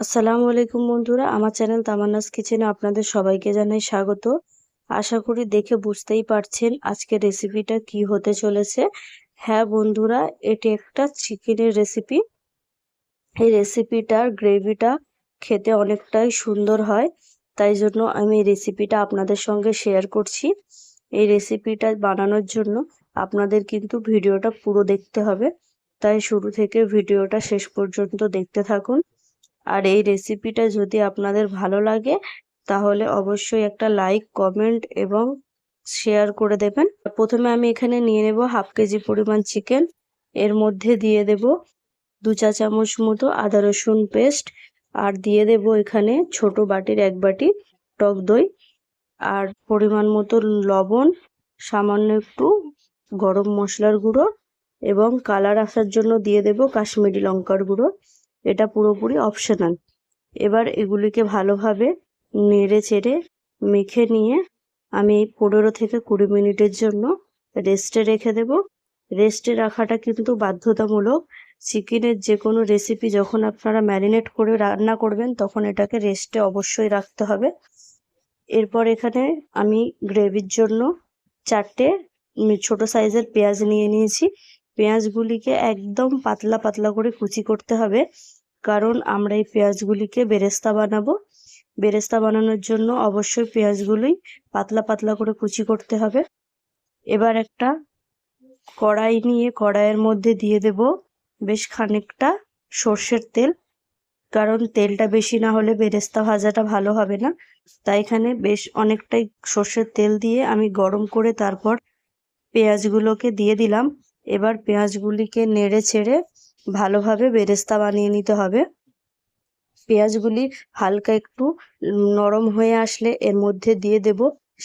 আসসালামু আলাইকুম বন্ধুরা, আমার চ্যানেল তামান্নাস কিচেনে আপনাদের সবাইকে জানাই স্বাগত। আশা করি দেখে বুঝতেই পারছেন আজকে রেসিপিটা কি হতে চলেছে। হ্যাঁ বন্ধুরা, এটি একটা চিকেনের রেসিপি। এই রেসিপিটার গ্রেভিটা খেতে অনেকটাই সুন্দর হয়, তাই জন্য আমি এই রেসিপিটা আপনাদের সঙ্গে শেয়ার করছি। এই রেসিপিটা বানানোর জন্য আপনাদের কিন্তু ভিডিওটা পুরো দেখতে হবে, তাই শুরু থেকে ভিডিওটা শেষ পর্যন্ত দেখতে থাকুন। আর এই রেসিপিটা যদি আপনাদের ভালো লাগে, তাহলে অবশ্যই একটা লাইক কমেন্ট এবং শেয়ার করে দেবেন। প্রথমে আমি এখানে নিয়ে নেব হাফ কেজি পরিমাণ চিকেন এর মধ্যে দিয়ে দেব দু চা চামচ মতো আদা রসুন পেস্ট আর দিয়ে দেব এখানে ছোট বাটির এক বাটি টক দই আর পরিমাণ মতো লবণ, সামান্য একটু গরম মশলার গুঁড়ো এবং কালার আসার জন্য দিয়ে দেব কাশ্মীরি লঙ্কার গুঁড়ো। এটা পুরোপুরি অপশনাল এবার এগুলিকে ভালোভাবে নেড়ে চেড়ে মেখে নিয়ে আমি পনেরো থেকে কুড়ি মিনিটের জন্য রেস্টে রেখে দেব। রেস্টে রাখাটা কিন্তু বাধ্যতামূলক। চিকেনের যে কোনো রেসিপি যখন আপনারা ম্যারিনেট করে রান্না করবেন, তখন এটাকে রেস্টে অবশ্যই রাখতে হবে। এরপর এখানে আমি গ্রেভির জন্য চারটে ছোট সাইজের পেঁয়াজ নিয়ে নিয়েছি। পেঁয়াজগুলিকে একদম পাতলা পাতলা করে কুচি করতে হবে। কারণ আমরা এই পেঁয়াজগুলিকে বেরেস্তা বানাবো। বেরেস্তা বানানোর জন্য অবশ্যই পেঁয়াজগুলোই পাতলা পাতলা করে কুচি করতে হবে। এবার একটা কড়াই নিয়ে কড়াইয়ের মধ্যে দিয়ে দেব বেশ খানিকটা সর্ষের তেল। কারণ তেলটা বেশি না হলে বেরেস্তা ভাজাটা ভালো হবে না। তাই এখানে বেশ অনেকটাই সর্ষের তেল দিয়ে আমি গরম করে তারপর পেঁয়াজগুলোকে দিয়ে দিলাম। এবার পেঁয়াজগুলিকে নেড়ে ছেড়ে ভালোভাবে বেরেস্তা বানিয়ে নিতে হবে। পেঁয়াজগুলি হালকা একটু নরম হয়ে আসলে এর মধ্যে দিয়ে দেব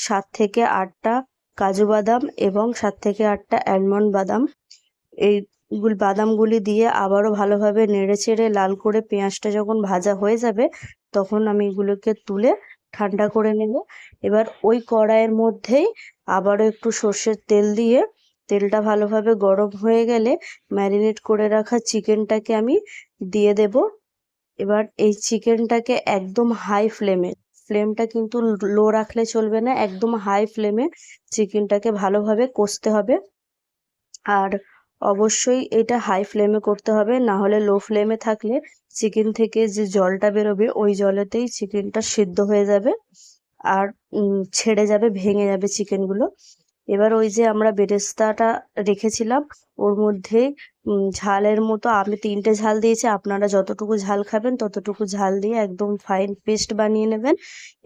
সাত থেকে আটটা কাজু বাদাম এবং সাত থেকে আটটা অ্যালমন্ড বাদাম। এই বাদামগুলি দিয়ে আবারও ভালোভাবে নেড়ে চেড়ে লাল করে পেঁয়াজটা যখন ভাজা হয়ে যাবে, তখন আমি এগুলোকে তুলে ঠান্ডা করে নেব। এবার ওই কড়াইয়ের মধ্যেই আবারও একটু সর্ষের তেল দিয়ে তেলটা ভালোভাবে গরম হয়ে গেলে ম্যারিনেট করে রাখা চিকেনটাকে আমি দিয়ে দেব। এবার এই চিকেনটাকে একদম হাই ফ্লেমে, ফ্লেমটা কিন্তু লো রাখলে চলবে না, একদম হাই ফ্লেমে চিকেনটাকে ভালোভাবে কষতে হবে। আর অবশ্যই এটা হাই ফ্লেমে করতে হবে, না হলে লো ফ্লেমে থাকলে চিকেন থেকে যে জলটা বেরোবে, ওই জলেতেই চিকেনটা সিদ্ধ হয়ে যাবে আর ছেড়ে যাবে, ভেঙে যাবে চিকেনগুলো। এবার ওই যে আমরা বেরেস্তাটা রেখেছিলাম, ওর মধ্যে ঝালের মতো আমি তিনটে ঝাল দিয়েছি, আপনারা যতটুকু ঝাল খাবেন ততটুকু ঝাল দিয়ে একদম ফাইন পেস্ট বানিয়ে নেবেন।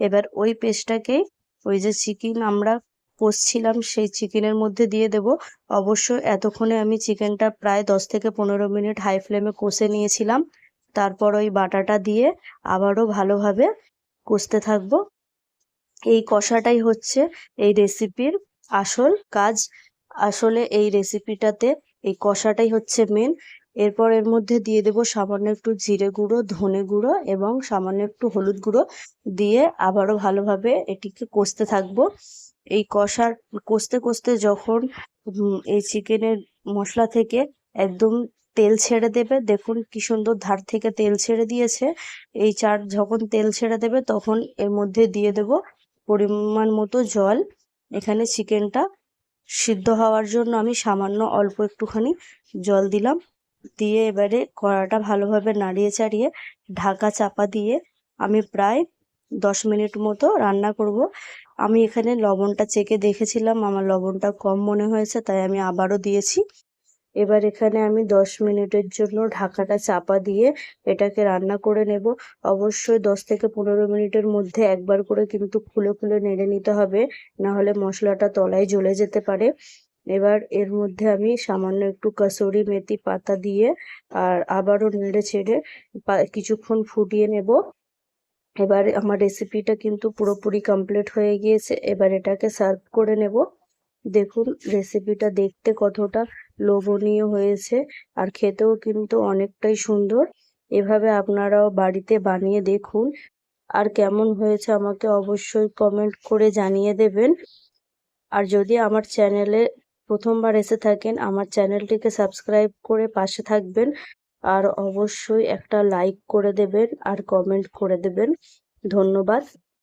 এবার ওই পেস্টটাকে ওই যে চিকেন আমরা কষছিলাম, সেই চিকেনের মধ্যে দিয়ে দেব। অবশ্যই এতক্ষণে আমি চিকেনটা প্রায় দশ থেকে পনেরো মিনিট হাই ফ্লেমে কষে নিয়েছিলাম। তারপর ওই বাটাটা দিয়ে আবারও ভালোভাবে কষতে থাকব। এই কষাটাই হচ্ছে এই রেসিপির আসল কাজ আসলে এই রেসিপিটাতে এই কষাটাই হচ্ছে মেন এরপর এর মধ্যে দিয়ে দেব সামান্য একটু জিরে গুঁড়ো, ধনে গুঁড়ো এবং সামান্য একটু হলুদ গুঁড়ো দিয়ে আবারও ভালোভাবে এটিকে কষতে থাকব। এই কষার, কষতে কষতে যখন এই চিকেনের মশলা থেকে একদম তেল ছেড়ে দেবে, দেখুন কি সুন্দর ধার থেকে তেল ছেড়ে দিয়েছে। এই চার, যখন তেল ছেড়ে দেবে তখন এর মধ্যে দিয়ে দেব পরিমাণ মতো জল এখানে চিকেনটা সিদ্ধ হওয়ার জন্য আমি সামান্য অল্প একটুখানি জল দিলাম। দিয়ে এবারে কড়াটা ভালোভাবে নাড়িয়ে চাড়িয়ে ঢাকা চাপা দিয়ে আমি প্রায় দশ মিনিট মতো রান্না করব। আমি এখানে লবণটা চেকে দেখেছিলাম, আমার লবণটা কম মনে হয়েছে, তাই আমি আবারও দিয়েছি। এবার এখানে আমি দশ মিনিটের জন্য ঢাকাটা চাপা দিয়ে এটাকে রান্না করে নেব। অবশ্যই দশ থেকে পনেরো মিনিটের মধ্যে একবার করে কিন্তু খুলে খুলে নেড়ে নিতে হবে না হলে মশলাটা তলায় জ্বলে যেতে পারে। এবার এর মধ্যে আমি সামান্য একটু কাসুরি মেথি পাতা দিয়ে আর আবারও নেড়ে ছেড়ে কিছুক্ষণ ফুটিয়ে নেব। এবার আমার রেসিপিটা কিন্তু পুরোপুরি কমপ্লিট হয়ে গিয়েছে, এবার এটাকে সার্ভ করে নেব। দেখুন রেসিপিটা দেখতে কতটা লোভনীয় হয়েছে আর খেতেও কিন্তু অনেকটাই সুন্দর। এভাবে আপনারাও বাড়িতে বানিয়ে দেখুন। আর কেমন হয়েছে আমাকে অবশ্যই কমেন্ট করে জানিয়ে দেবেন। আর যদি আমার চ্যানেলে প্রথমবার এসে থাকেন, আমার চ্যানেলটিকে সাবস্ক্রাইব করে পাশে থাকবেন। আর অবশ্যই একটা লাইক করে দেবেন আর কমেন্ট করে দেবেন। ধন্যবাদ।